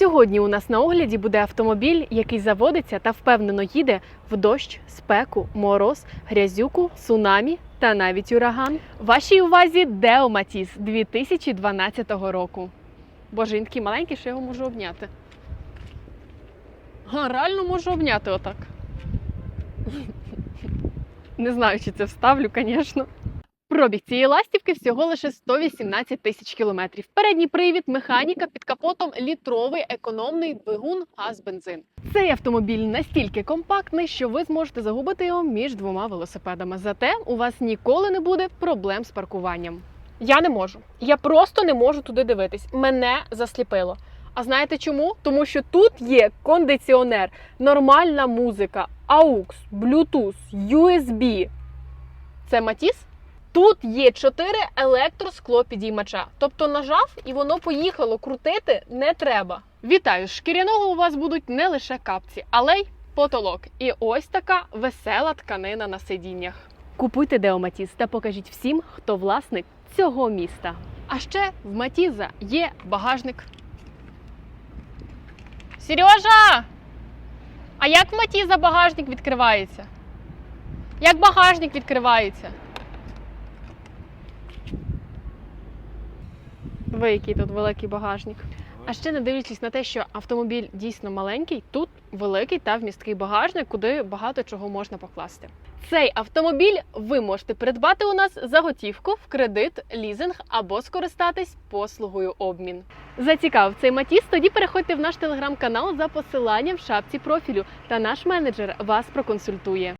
Сьогодні у нас на огляді буде автомобіль, який заводиться та впевнено їде в дощ, спеку, мороз, грязюку, цунамі та навіть ураган. Вашій увазі Део Матіс 2012 року. Боже, він такий маленький, що я його можу обняти. А, реально можу обняти отак. Не знаю, чи це вставлю, звісно. Пробіг цієї ластівки всього лише 118 тисяч кілометрів. Передній привід, механіка під капотом, літровий економний двигун, газ, бензин. Цей автомобіль настільки компактний, що ви зможете загубити його між двома велосипедами. Зате у вас ніколи не буде проблем з паркуванням. Я не можу. Я просто не можу туди дивитись. Мене засліпило. А знаєте чому? Тому що тут є кондиціонер, нормальна музика, AUX, Bluetooth, USB. Це Матіс? Тут є чотири електросклопідіймача. Тобто нажав і воно поїхало. Крутити не треба. Вітаю! З шкіряного у вас будуть не лише капці, але й потолок. І ось така весела тканина на сидіннях. Купуйте Деоматіз та покажіть всім, хто власник цього міста. А ще в Матіза є багажник. Сережа! А як в Матіза багажник відкривається? Як багажник відкривається? Ви який тут великий багажник. А ще не дивлячись на те, що автомобіль дійсно маленький, тут великий та вмісткий багажник, куди багато чого можна покласти. Цей автомобіль ви можете придбати у нас за готівку в кредит, лізинг або скористатись послугою обмін. Зацікавив цей матіс? Тоді переходьте в наш телеграм-канал за посиланням в шапці профілю, та наш менеджер вас проконсультує.